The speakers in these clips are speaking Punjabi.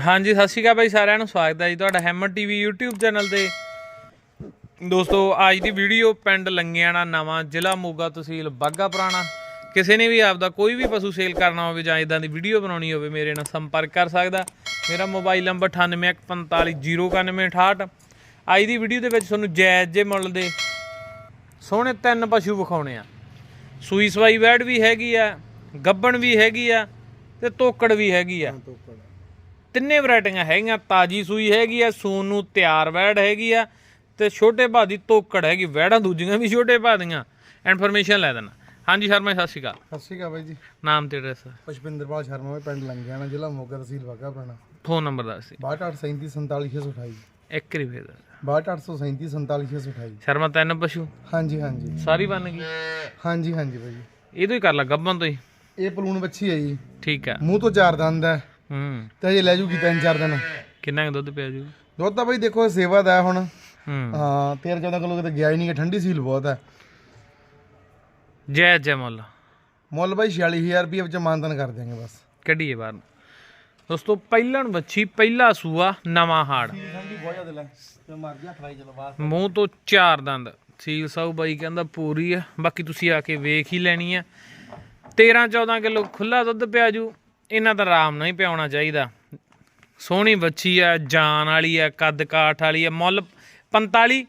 ਹਾਂਜੀ, ਸਤਿ ਸ਼੍ਰੀ ਅਕਾਲ ਬਾਈ ਸਾਰਿਆਂ ਨੂੰ, ਸਵਾਗਤ ਹੈ ਜੀ ਤੁਹਾਡਾ ਹੈਮਰ ਟੀਵੀ YouTube ਚੈਨਲ ਤੇ। ਦੋਸਤੋ, ਅੱਜ ਦੀ ਵੀਡੀਓ ਪਿੰਡ ਲੰਗਿਆਣਾ ਨਵਾਂ, ਜ਼ਿਲ੍ਹਾ ਮੋਗਾ ਤਹਿਸੀਲ ਬਾਗਾ ਪੁਰਾਣਾ। ਕਿਸੇ ਨੇ ਵੀ ਆਪਦਾ ਕੋਈ ਵੀ ਪਸ਼ੂ ਸੇਲ ਕਰਨਾ ਹੋਵੇ ਜਾਂ ਇਦਾਂ ਦੀ ਵੀਡੀਓ ਬਣਾਉਣੀ ਹੋਵੇ, ਮੇਰੇ ਨਾਲ ਸੰਪਰਕ ਕਰ ਸਕਦਾ। ਮੇਰਾ ਮੋਬਾਈਲ ਨੰਬਰ 9814509868 ਅੱਜ ਦੀ ਵੀਡੀਓ ਦੇ ਵਿੱਚ ਤੁਹਾਨੂੰ ਜਾਇਜ਼ ਜੇ ਮੁੱਲ ਦੇ ਸੋਹਣੇ ਤਿੰਨ ਪਸ਼ੂ ਵਿਖਾਉਣੇ ਆ। ਸੂਈ ਸਵਾਈ ਵੈੜ ਵੀ ਹੈਗੀ ਆ, ਗੱਬਣ ਵੀ ਹੈਗੀ ਆ ਤੇ ਤੋਕੜ ਵੀ ਹੈਗੀ ਆ। ਤੋਕੜ। ਤਿੰਨੇ ਵੈਰਾਈਟੀਆਂ ਹੈਗੀਆਂ ਤਾਜੀ ਸੂਈ ਹੈਗੀ ਆ ਸੂਨ ਨੂੰ ਤਿਆਰ ਵੈੜ ਹੈਗੀ ਆ ਤੇ ਛੋਟੇ ਭਾਅ ਦੀ ਤੋਕੜ ਹੈਗੀ ਵੈੜਾਂ ਦੂਜੀਆਂ ਵੀ ਛੋਟੇ ਭਾਅ ਦੀਆਂ। ਇਨਫੋਰਮੇਸ਼ਨ ਲੈ ਦੇਣਾ। ਹਾਂਜੀ ਸ਼ਰਮਾ ਜੀ, ਸਤਿ ਸ਼੍ਰੀ ਅਕਾਲ। ਸਤਿ ਸ਼੍ਰੀ ਅਕਾਲ ਬਾਈ ਜੀ। ਨਾਮ ਤੇ ਐਡਰੈਸ ਪੁਸ਼ਪਿੰਦਰਪਾਲ ਸ਼ਰਮਾ ਮੈਂ ਪਿੰਡ ਲੰਗਿਆਣਾ ਜ਼ਿਲ੍ਹਾ ਮੋਗਾ ਤਹਿਸੀਲ ਵਾਗਾ ਪੁਰਾਣਾ ਫੋਨ ਨੰਬਰ ਦੱਸ ਸੀ 6237347628 ਇੱਕ ਰੀ ਫੇਰ 6237347628 ਸ਼ਰਮਾ ਤਿੰਨ ਪਸ਼ੂ? ਹਾਂਜੀ ਹਾਂਜੀ। ਸਾਰੀ ਬਣ ਗਈ? ਹਾਂਜੀ ਹਾਂਜੀ ਬਾਈ ਜੀ। ਇਹ ਤੋਂ ਹੀ ਕਰ ਲਾ ਗੱਬਨ ਤੋਂ ਹੀ। ਇਹ ਪਲੂਣ ਬੱਚੀ ਹੈ ਜੀ। ਠੀਕ ਆ। ਮੂੰਹ ਤੋਂ ਚਾਰ ਦੰਦ ਹੈ। ਹੂੰ। ਤੇ ਅਜੇ ਲੈ ਜੂਗੀ ਤਿੰਨ ਚਾਰ ਦਿਨ। ਕਿੰਨਾ ਕੁ ਦੁੱਧ ਪਿਆ ਜੂ? ਦੁੱਧ ਤਾਂ ਬਾਈ ਦੇਖੋ ਸੇਵਾ ਦਾ ਹੈ ਹੁਣ। ਹੂੰ। ਹਾਂ 13 14 ਕਿਲੋ ਕਿਤੇ ਗਿਆ ਹੀ ਨਹੀਂ ਗਾ, ਠੰਡੀ ਸੀਲ ਬਹੁਤ ਹੈ। ਜੈ ਜੈ ਮੁੱਲ। ਮੁੱਲ ਬਾਈ 46000 ਰੁਪਏ ਵਿੱਚ ਮਾਨਤਨ ਕਰ ਦਿਆਂਗੇ ਬਸ। ਕੱਢੀਏ ਬਾਹਰ ਨੂੰ। ਦੋਸਤੋ ਪਹਿਲਣ ਵੱਛੀ ਪਹਿਲਾ ਸੂਆ ਨਵਾਂ ਹਾੜ। ਠੰਡੀ ਬਹੁਤ ਜ਼ਿਆਦਾ ਲੈ। ਤੇ ਮਰ ਗਿਆ ਫਰਾਈ ਚਲੋ ਬਾਹਰ ਮੂੰਹ ਤੋਂ ਚਾਰ ਦੰਦ। ਸੀਲ ਸਾਊ ਬਾਈ ਕਹਿੰਦਾ ਪੂਰੀ ਆ। ਬਾਕੀ ਤੁਸੀਂ ਆ ਕੇ ਵੇਖ ਹੀ ਲੈਣੀ ਆ। 13 14 ਕਿਲੋ ਖੁੱਲਾ ਦੁੱਧ ਪਿਆ ਜੂ। ਇਹਨਾਂ ਦਾ ਆਰਾਮ ਨਾਲ ਹੀ ਪਿਆਉਣਾ ਚਾਹੀਦਾ। ਸੋਹਣੀ ਬੱਚੀ ਆ ਜਾਨ ਵਾਲੀ ਆ ਕੱਦ ਕਾਠ ਵਾਲੀ ਆ ਮੁੱਲ 45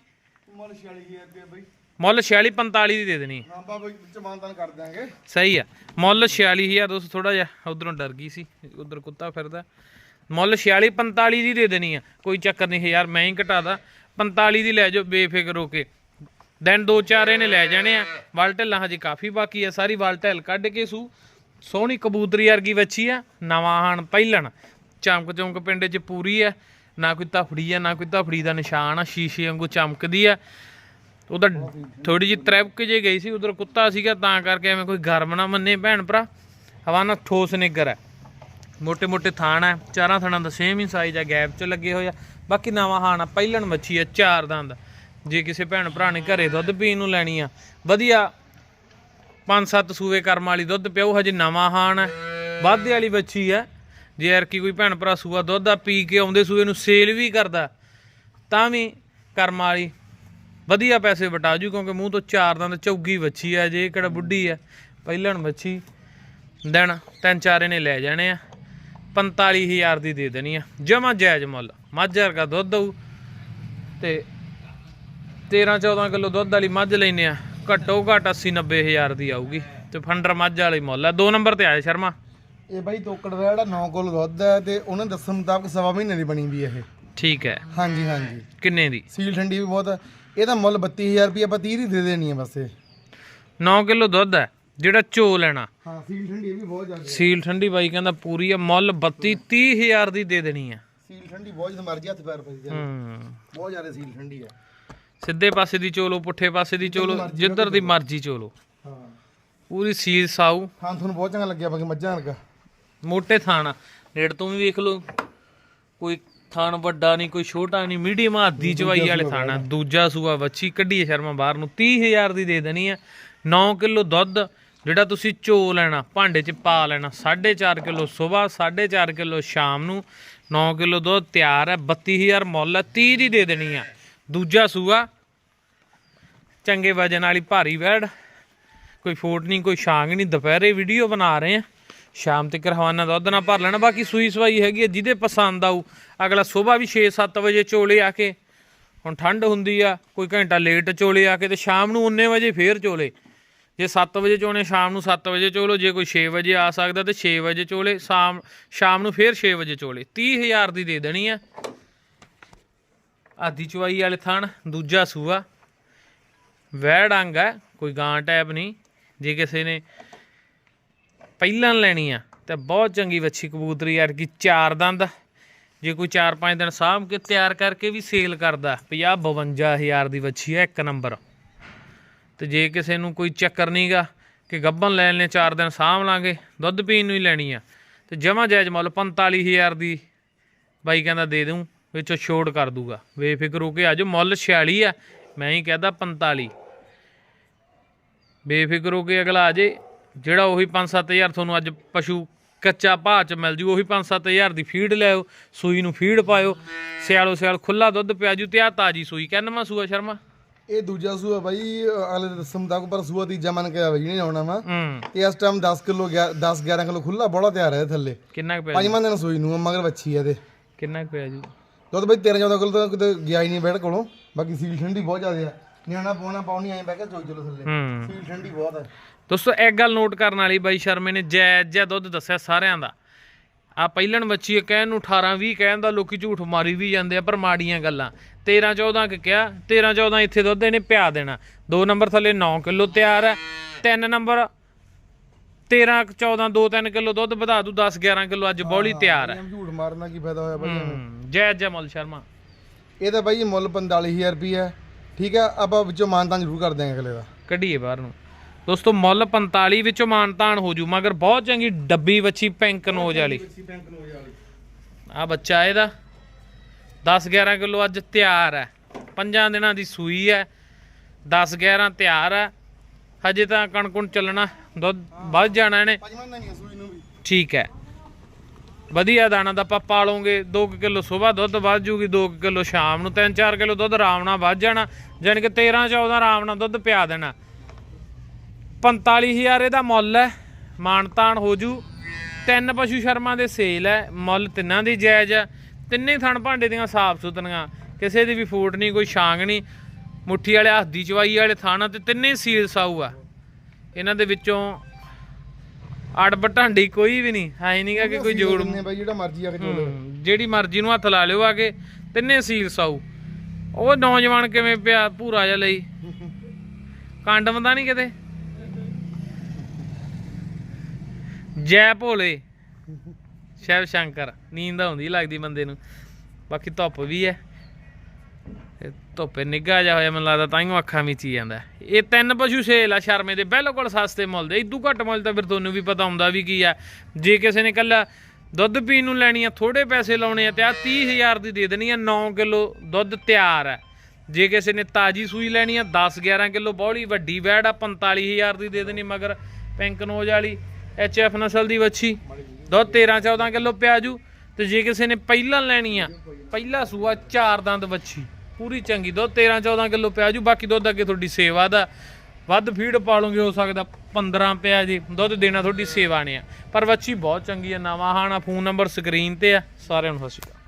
ਮੁੱਲ 46000 ਰੁਪਏ ਬਾਈ। ਮੁੱਲ 46 45 ਦੀ ਦੇ ਦੇਣੀ ਹਾਂ ਬਾਬਾ ਕਰ ਸਹੀ ਆ। ਮੁੱਲ 46000 ਦੋਸਤ ਥੋੜਾ ਜਿਹਾ ਉਧਰੋਂ ਡਰ ਗਈ ਸੀ ਉਧਰ ਕੁੱਤਾ ਫਿਰਦਾ। ਮੁੱਲ 46 45 ਦੀ ਦੇ ਦੇਣੀ ਆ। ਕੋਈ ਚੱਕਰ ਨਹੀਂ ਯਾਰ ਮੈਂ ਹੀ ਘਟਾਦਾ 45 ਦੀ ਲੈ ਜਾਓ ਬੇਫਿਕਰ ਹੋ ਕੇ। ਦਿਨ ਦੋ ਚਾਰ ਇਹਨੇ ਲੈ ਜਾਣੇ ਆ। ਵਲ ਢਿੱਲਾਂ ਹਜੇ ਕਾਫੀ ਬਾਕੀ ਆ ਸਾਰੀ ਵਲ ਢਿੱਲ ਕੱਢ ਕੇ ਸੂ। ਸੋਹਣੀ ਕਬੂਤਰੀ ਵਰਗੀ ਵੱਛੀ ਆ, ਨਵਾਂ ਹਣ ਪਹਿਲਣ। ਚਮਕ ਚਮਕ ਪਿੰਡ 'ਚ ਪੂਰੀ ਆ, ਨਾ ਕੋਈ ਧਫੜੀ ਆ, ਨਾ ਕੋਈ ਧਫੜੀ ਦਾ ਨਿਸ਼ਾਨ ਆ, ਸ਼ੀਸ਼ੇ ਵਾਂਗੂ ਚਮਕਦੀ ਆ। ਉਧਰ ਥੋੜੀ ਜਿਹੀ ਤਰੈਬਕ ਜੇ ਗਈ ਸੀ, ਉਧਰ ਕੁੱਤਾ ਸੀਗਾ, ਤਾਂ ਕਰਕੇ ਐਵੇਂ ਕੋਈ ਗਰਮ ਨਾ ਮੰਨੇ ਭੈਣ ਭਰਾ। ਹਵਾ ਹਵਾਨਾ ਠੋਸ ਨਿੱਗਰ ਹੈ ਮੋਟੇ ਮੋਟੇ ਥਾਣ ਹੈ ਚਾਰਾਂ ਥਾਣਾਂ ਦਾ ਸੇਮ ਹੀ ਸਾਈਜ਼ ਆ ਗੈਪ 'ਚ ਲੱਗੇ ਹੋਏ ਆ। ਬਾਕੀ ਨਵਾਂ ਹਾਣਾ ਪਹਿਲਣ ਮੱਛੀ ਆ, ਚਾਰ ਦੰਦ। ਜੇ ਕਿਸੇ ਭੈਣ ਭਰਾ ਨੇ ਘਰੇ ਦੁੱਧ ਪੀਣ ਨੂੰ ਲੈਣੀ ਆ, ਵਧੀਆ ਪੰਜ ਸੱਤ ਸੂਏ ਕਰਮ ਵਾਲੀ ਦੁੱਧ ਪਿਓ, ਹਜੇ ਨਵਾਂ ਹਾਣ ਹੈ। ਵਾਧੇ ਵਾਲੀ ਬੱਚੀ ਹੈ। ਜੇ ਯਾਰ ਕੀ ਕੋਈ ਭੈਣ ਭਰਾ ਸੂਆ ਦੁੱਧ ਆ, ਪੀ ਕੇ ਆਉਂਦੇ ਸੂਏ ਨੂੰ ਸੇਲ ਵੀ ਕਰਦਾ, ਤਾਂ ਵੀ ਕਰਮ ਵਾਲੀ ਵਧੀਆ ਪੈਸੇ ਵਟਾ ਜੂ, ਕਿਉਂਕਿ ਮੂੰਹ ਤੋਂ ਚਾਰ ਦੰਦ ਚੌਗੀ ਵੱਛੀ ਆ, ਜੇ ਕਿਹੜਾ ਬੁੱਢੀ ਆ, ਪਹਿਲਣ ਵੱਛੀ, ਦਿਨ ਤਿੰਨ ਚਾਰ ਇਹਨੇ ਲੈ ਜਾਣੇ ਆ 45000 ਦੀ ਦੇ ਦੇਣੀ ਆ, ਜਮਾ ਜਾਇਜ਼ ਮੁੱਲ, ਮੱਝ ਵਰਗਾ ਦੁੱਧ ਦਊ, ਤੇ 13 14 ਕਿਲੋ ਦੁੱਧ ਵਾਲੀ ਮੱਝ ਲੈਨੇ ਆ। ਘੱਟੋ ਘੱਟ 80 90000 ਦੀ ਆਊਗੀ ਤੇ ਫੰਡਰ ਮੱਝ ਵਾਲੀ ਮੁੱਲ ਆ। ਦੋ ਨੰਬਰ ਤੇ ਆਏ ਸ਼ਰਮਾ। ਇਹ ਬਾਈ ਤੋਕੜ ਦਾ ਜਿਹੜਾ 9 ਕਿਲੋ ਦੁੱਧ ਹੈ ਤੇ ਉਹਨਾਂ ਦੱਸਣ ਮੁਤਾਬਕ ਸਵਾ ਮਹੀਨੇ ਦੀ ਬਣੀ ਵੀ ਇਹ। ਠੀਕ ਹੈ। ਹਾਂਜੀ ਹਾਂਜੀ। ਕਿੰਨੇ ਦੀ? ਸੀਲ ਠੰਡੀ ਵੀ ਬਹੁਤ ਹੈ ਇਹਦਾ ਮੁੱਲ 32000 ਰੁਪਏ ਆਪਾਂ 30 ਦੀ ਦੇ ਦੇਣੀ ਹੈ ਬਸ ਇਹ। 9 ਕਿਲੋ ਦੁੱਧ ਹੈ ਜਿਹੜਾ ਝੋ ਲੈਣਾ। ਹਾਂ ਸੀਲ ਠੰਡੀ ਇਹ ਵੀ ਬਹੁਤ ਜ਼ਿਆਦਾ ਸੀਲ ਠੰਡੀ ਬਾਈ ਕਹਿੰਦਾ ਪੂਰੀ ਆ ਮੁੱਲ 32 30000 ਦੀ ਦੇ ਦੇਣੀ ਆ। ਸੀਲ ਠੰਡੀ ਬਹੁਤ ਜ਼ਿਆਦਾ ਮਰਜ਼ੀ ਹੱਥ ਪੈਰ ਪਈ ਜਾ ਹੂੰ। ਬਹੁਤ ਜ਼ਿਆਦਾ ਸੀਲ ਠੰਡੀ ਹੈ ਸਿੱਧੇ ਪਾਸੇ ਦੀ ਚੋਲੋ ਪੁੱਠੇ ਪਾਸੇ ਦੀ ਚੋਲੋ ਜਿੱਧਰ ਦੀ ਮਰਜ਼ੀ ਚੋਲੋ। ਹਾਂ। ਪੂਰੀ ਸੀਲ ਸਾਊ। ਹਾਂ ਤੁਹਾਨੂੰ ਬਹੁਤ ਚੰਗਾ ਲੱਗਿਆ ਬਾਕੀ ਮੱਝਾਂ ਵਰਗਾ। ਮੋٹے ਥਾਣ। ਨੇੜ ਤੋਂ ਵੀ ਵੇਖ ਲਓ। ਕੋਈ ਥਾਣ ਵੱਡਾ ਨਹੀਂ ਕੋਈ ਛੋਟਾ ਨਹੀਂ ਮੀਡੀਅਮ ਆਦੀ ਚਵਾਈ ਵਾਲੇ ਥਾਣਾ ਦੂਜਾ ਸੂਆ ਵੱਛੀ ਕੱਢੀਏ ਸ਼ਰਮਾ ਬਾਹਰ ਨੂੰ। 30000 ਦੀ ਦੇ ਦੇਣੀ ਆ। 9 ਕਿਲੋ ਦੁੱਧ ਜਿਹੜਾ ਤੁਸੀਂ ਚੋ ਲੈਣਾ ਭਾਂਡੇ 'ਚ ਪਾ ਲੈਣਾ 4.5 ਕਿਲੋ ਸਵੇਰ 4.5 ਕਿਲੋ ਸ਼ਾਮ ਨੂੰ। 9 ਕਿਲੋ ਦੁੱਧ ਤਿਆਰ ਹੈ 32000 ਮੁੱਲ ਹੈ 30 ਦੀ ਦੇ ਦੇਣੀ ਆ। ਦੂਜਾ ਸੂਆ। ਚੰਗੇ ਵਜਨ ਵਾਲੀ ਭਾਰੀ ਵੈੜ। ਕੋਈ ਫੋਟ ਨਹੀਂ, ਕੋਈ ਸ਼ਾਂਗ ਨਹੀਂ। ਦੁਪਹਿਰੇ ਵੀਡੀਓ ਬਣਾ ਰਹੇ ਆ ਸ਼ਾਮ ਤੱਕ ਹਵਾਨਾ ਦੁੱਧ ਨਾਲ ਭਰ ਲੈਣਾ। ਬਾਕੀ ਸੂਈ ਸਵਾਈ ਹੈਗੀ ਹੈ, ਜਿਹਦੇ ਪਸੰਦ ਆਊ। ਅਗਲਾ ਸਵੇਰ ਵੀ 6-7 ਵਜੇ ਚੋਲੇ ਆ ਕੇ। ਹੁਣ ਠੰਡ ਹੁੰਦੀ ਆ, ਕੋਈ ਘੰਟਾ ਲੇਟ ਚੋਲੇ ਆ ਕੇ ਤੇ ਸ਼ਾਮ ਨੂੰ 19 ਵਜੇ ਫੇਰ ਚੋਲੇ। ਜੇ 7 ਵਜੇ ਚੋਣੇ, ਸ਼ਾਮ ਨੂੰ 7 ਵਜੇ ਚੋਲੋ। ਜੇ ਕੋਈ 6 ਵਜੇ ਆ ਸਕਦਾ ਤੇ 6 ਵਜੇ ਚੋਲੇ। ਸ਼ਾਮ ਸ਼ਾਮ ਨੂੰ ਫੇਰ 6 ਵਜੇ ਚੋਲੇ। 30000 ਦੀ ਦੇ ਦੇਣੀ ਆ। ਆਦੀ ਚਵਾਈ ਵਾਲੇ ਥਣ, ਦੂਜਾ ਸੂਆ। ਵੈੜ ਅੰਗ ਹੈ, ਕੋਈ ਗਾਂ ਟੈਪ ਨਹੀਂ। ਜੇ ਕਿਸੇ ਨੇ ਪਹਿਲਾਂ ਲੈਣੀ ਆ, ਤੇ ਬਹੁਤ ਚੰਗੀ ਵੱਛੀ ਕਬੂਤਰੀ ਯਾਰ ਕੀ ਚਾਰ ਦੰਦ। ਜੇ ਕੋਈ 4-5 ਦਿਨ ਸਾਂਭ ਕੇ ਤਿਆਰ ਕਰਕੇ ਵੀ ਸੇਲ ਕਰਦਾ 50 52000 ਦੀ ਵੱਛੀ ਹੈ ਇੱਕ ਨੰਬਰ। ਤੇ ਜੇ ਕਿਸੇ ਨੂੰ ਕੋਈ ਚੱਕਰ ਨਹੀਂਗਾ ਕਿ ਗੱਬਨ ਲੈਣ ਨੇ 4 ਦਿਨ ਸਾਂਭ ਲਾਂਗੇ, ਦੁੱਧ ਪੀਣ ਨੂੰ ਹੀ ਲੈਣੀ ਆ। ਤੇ ਜਮਾ ਜਾਇਜ਼ ਮੁੱਲ 45000 ਦੀ ਬਾਈ ਕਹਿੰਦਾ ਦੇ ਦੂੰ। ਵਿੱਚੋਂ ਛੋੜ ਕਰ ਦੂਗਾ। ਬੇਫਿਕਰ ਹੋ ਕੇ ਆਜੋ ਮੁੱਲ 46 ਆ ਮੈਂ ਹੀ ਕਹਦਾ 45 ਬੇਫਿਕਰ ਹੋ ਕੇ ਅਗਲਾ ਆ ਜੇ ਜਿਹੜਾ ਉਹੀ 5-7000 ਤੁਹਾਨੂੰ ਅੱਜ ਪਸ਼ੂ ਕੱਚਾ ਭਾਅ ਚ ਮਿਲ ਜੂ ਉਹੀ 5-7000 ਦੀ ਫੀਡ ਲਿਆਓ ਸੂਈ ਨੂੰ ਫੀਡ ਪਾਇਓ ਸਿਆਲੋ ਸਿਆਲ ਖੁੱਲਾ ਦੁੱਧ ਪਿਆ ਜੂ ਤੇ ਆ ਤਾਜੀ ਸੂਈ ਕਹਿੰਨਵਾ ਸੂਆ ਸ਼ਰਮਾ। ਇਹ ਦੂਜਾ ਸੂਆ ਬਾਈ ਅਗਲੇ ਦੇ ਦੱਸਣ ਮੁਤਾਬਕ ਪਰ ਸੂਆ ਤੀਜਾ ਮੰਨ ਕੇ ਆ ਬਾਈ ਨਹੀਂ ਆਉਣਾ ਵਾ। ਤੇ ਇਸ ਟਾਈਮ 10 ਕਿਲੋ 10 11 ਕਿਲੋ ਖੁੱਲਾ ਬੜਾ ਤਿਆਰ ਹੈ ਥੱਲੇ। ਕਿੰਨਾ ਕੁ ਪਿਆ ਪੰਜਵਾਂ ਦਿਨ ਸੂਈ ਨੂੰ ਆ, ਮਗਰ ਵੱਛੀ ਹੈ ਤੇ ਕਿੰਨਾ ਕੁ ਪਿਆ ਜੂ? ਦੁੱਧ ਬਾਈ 13 14 ਕਿਲੋ ਤਾਂ ਕਿਤੇ ਗਿਆ ਹੀ ਨਹੀਂ ਬੈਠ ਕੋਲੋਂ। ਬਾਕੀ ਸੀਲ ਠੰਡੀ ਬਹੁਤ ਜ਼ਿਆਦਾ ਆ। ਨਿਆਣਾ ਪਾਉਣਾ ਪਾਉਣੀ ਐਂ ਬਹਿ ਕੇ ਚੋਈ ਚਲੋ ਥੱਲੇ। ਹੂੰ। ਸੀਲ ਠੰਡੀ ਬਹੁਤ ਹੈ ਦੋਸਤੋ ਇੱਕ ਗੱਲ ਨੋਟ ਕਰਨ ਵਾਲੀ ਬਾਈ ਸ਼ਰਮੇ ਨੇ ਜਾਇਜ਼ ਜਿਹਾ ਦੁੱਧ ਦੱਸਿਆ ਸਾਰਿਆਂ ਦਾ। ਆ ਪਹਿਲਣ ਬੱਚੀ ਕਹਿਣ ਨੂੰ 18 20 ਕਹਿਣ ਦਾ ਲੋਕੀ ਝੂਠ ਮਾਰੀ ਵੀ ਜਾਂਦੇ ਆ ਪਰ ਮਾੜੀਆਂ ਗੱਲਾਂ। 13 14 ਕਿ ਕਿਹਾ 13 14 ਇੱਥੇ ਦੁੱਧ ਇਹਨੇ ਪਿਆ ਦੇਣਾ। 2 ਨੰਬਰ ਥੱਲੇ 9 ਕਿਲੋ ਤਿਆਰ ਹੈ 3 ਨੰਬਰ 13 14 2 3 ਕਿਲੋ ਦੁੱਧ ਵਧਾ ਦੂ 10 11 ਕਿਲੋ ਅੱਜ ਬੌਲੀ ਤਿਆਰ ਹੈ। ਝੂਠ ਮਾਰਨਾ ਕੀ ਫਾਇਦਾ ਹੋਇਆ ਬਾਈ ਐਵੇਂ? ਹੂੰ, ਜਾਇਜ਼ ਜਿਹਾ ਮੁੱਲ ਸ਼ਰਮਾ। ਇਹ ਤਾਂ ਬਾਈ ਮੁੱਲ 45000 ਰੁਪਏ ਹੈ। ਠੀਕ ਆ ਆਪਾਂ ਵਿੱਚੋਂ ਮਾਨਤਾਂ ਜ਼ਰੂਰ ਕਰ ਦਿਆਂਗੇ ਅਗਲੇ ਦਾ। ਕੱਢੀਏ ਬਾਹਰ ਨੂੰ। ਦੋਸਤੋ ਮੁੱਲ 45 ਵਿੱਚੋਂ ਮਾਨਤਾਨ ਹੋ ਜੂ ਮਗਰ ਬਹੁਤ ਚੰਗੀ ਡੱਬੀ ਵੱਛੀ ਪਿੰਕ ਨੋਜ ਵਾਲੀ। ਆ ਬੱਚਾ ਇਹਦਾ। 10 11 ਕਿਲੋ ਅੱਜ ਤਿਆਰ ਹੈ। ਪੰਜਾਂ ਦਿਨਾਂ ਦੀ ਸੂਈ ਹੈ। 10 11 ਤਿਆਰ ਹੈ। ਹਜੇ ਤਾਂ ਕਣਕੁਣ ਚੱਲਣਾ ਦੁੱਧ ਵੱਧ ਜਾਣਾ ਇਹਨੇ। ਪੰਜਵਾਂ ਦਿਨ ਹੀ ਸੂਈ ਨੂੰ ਵੀ। ਠੀਕ ਹੈ। ਵਧੀਆ ਦਾਣਾ ਦਾ ਆਪਾਂ ਪਾਲੋਗੇ 2 ਕਿਲੋ ਸਵੇਰ ਦੁੱਧ ਵੱਧ ਜੂਗੀ 2 ਕਿਲੋ ਸ਼ਾਮ ਨੂੰ 3-4 ਕਿਲੋ ਦੁੱਧ ਆਰਾਮ ਨਾਲ ਵੱਧ ਜਾਣਾ ਜਾਣੀ ਕਿ 13-14 ਆਰਾਮ ਨਾਲ ਦੁੱਧ ਪਿਆ ਦੇਣਾ। 45000 ਇਹਦਾ ਮੁੱਲ ਹੈ ਮਾਨਤਾਨ ਹੋ ਜੂ। ਤਿੰਨ ਪਸ਼ੂ ਸ਼ਰਮਾ ਦੇ ਸੇਲ ਹੈ ਮੁੱਲ ਤਿੰਨਾਂ ਦੀ ਜਾਇਜ਼ ਹੈ। ਤਿੰਨੇ ਥਣ ਭਾਂਡੇ ਦੀਆਂ ਸਾਫ਼ ਸੁਥਰੀਆਂ ਕਿਸੇ ਦੀ ਵੀ ਫੂਟ ਨਹੀਂ ਕੋਈ ਛਾਂਗ ਨਹੀਂ। ਮੁੱਠੀ ਵਾਲੇ ਹੱਥ ਦੀ ਚਵਾਈ ਵਾਲੇ ਥਾਣਾ ਤੇ ਤਿੰਨੇ ਸੀਲ ਸਾਊ ਆ। ਇਹਨਾਂ ਦੇ ਵਿੱਚੋਂ ਅੜਬ ਢਾਂਡੀ ਕੋਈ ਵੀ ਨਹੀਂ ਹੈ ਨਹੀਂਗਾ ਕਿ ਕੋਈ ਜੋੜ ਦਿੰਦੇ ਬਾਈ ਜਿਹੜਾ ਮਰਜ਼ੀ ਆ ਕੇ ਹੂੰ, ਜਿਹੜੀ ਮਰਜ਼ੀ ਨੂੰ ਹੱਥ ਲਾ ਲਿਓ ਆ ਕੇ ਤਿੰਨੇ ਸੀਲ ਸਾਊ। ਉਹ ਨੌਜਵਾਨ ਕਿਵੇਂ ਪਿਆ ਭੂਰਾ ਜਿਹਾ ਲਈ? ਕੰਡਮ ਤਾਂ ਨਹੀਂ ਕਿਤੇ? ਜੈ ਭੋਲੇ। ਸ਼ਿਵ ਸ਼ੰਕਰ ਨੀਂਦ ਆਉਂਦੀ ਲੱਗਦੀ ਬੰਦੇ ਨੂੰ। ਬਾਕੀ ਧੁੱਪ ਵੀ ਹੈ। ਧੁੱਪੇ ਨਿੱਘਾ ਜਿਹਾ ਹੋਇਆ ਮੈਨੂੰ ਲੱਗਦਾ, ਤਾਂ ਹੀ ਅੱਖਾਂ ਵਿੱਚ ਹੀ ਜਾਂਦਾ। ਇਹ ਤਿੰਨ ਪਸ਼ੂ ਸੇਲ ਆ ਸ਼ਰਮੇ ਦੇ, ਬਿਲਕੁਲ ਸਸਤੇ ਮੁੱਲ ਦੇ। ਇਦੂ ਘੱਟ ਮੁੱਲ ਤਾਂ ਫਿਰ ਤੁਹਾਨੂੰ ਵੀ ਪਤਾ ਹੁੰਦਾ ਵੀ ਕੀ ਆ। ਜੇ ਕਿਸੇ ਨੇ ਕੱਲਾ ਦੁੱਧ ਪੀਣ ਨੂੰ ਲੈਣੀ ਆ ਥੋੜੇ ਪੈਸੇ ਲਾਉਣੇ ਆ ਤੇ ਆ 30000 ਦੀ ਦੇ ਦੇਣੀ ਆ 9 ਕਿਲੋ ਦੁੱਧ ਤਿਆਰ ਆ। ਜੇ ਕਿਸੇ ਨੇ ਤਾਜੀ ਸੂਈ ਲੈਣੀ ਆ 10 11 ਕਿਲੋ ਬੌਲੀ, ਵੱਡੀ ਵੈੜ ਆ 45000 ਦੀ ਦੇ ਦੇਣੀ ਮਗਰ ਪਿੰਕ ਨੋਜ ਵਾਲੀ, ਐਚ ਐਫ ਨਸਲ ਦੀ ਵੱਛੀ। ਦੁੱਧ 13 14 ਕਿਲੋ ਪਿਆਜੂ। ਤੇ ਜੇ ਕਿਸੇ ਨੇ ਪਹਿਲਾਂ ਲੈਣੀ ਆ, ਪਹਿਲਾ ਸੂਆ ਚਾਰ ਦੰਦ ਵੱਛੀ। ਪੂਰੀ ਚੰਗੀ ਦੁੱਧ 13 14 ਕਿਲੋ ਪਿਆਜੂ ਬਾਕੀ ਦੁੱਧ ਅੱਗੇ ਤੁਹਾਡੀ ਸੇਵਾ ਦਾ ਵੱਧ ਫੀਡ ਪਾਲੋਗੇ ਹੋ ਸਕਦਾ 15 ਪਿਆ ਜੀ, ਦੁੱਧ ਦੇਣਾ ਤੁਹਾਡੀ ਸੇਵਾ ਨੇ ਆ। ਪਰ ਵੱਛੀ ਬਹੁਤ ਚੰਗੀ ਆ, ਨਵਾਂ ਹਾਣਾ, ਫੋਨ ਨੰਬਰ ਸਕਰੀਨ ਤੇ ਆ, ਸਾਰਿਆਂ ਨੂੰ ਸਤਿ ਸ਼੍ਰੀ ਅਕਾਲ।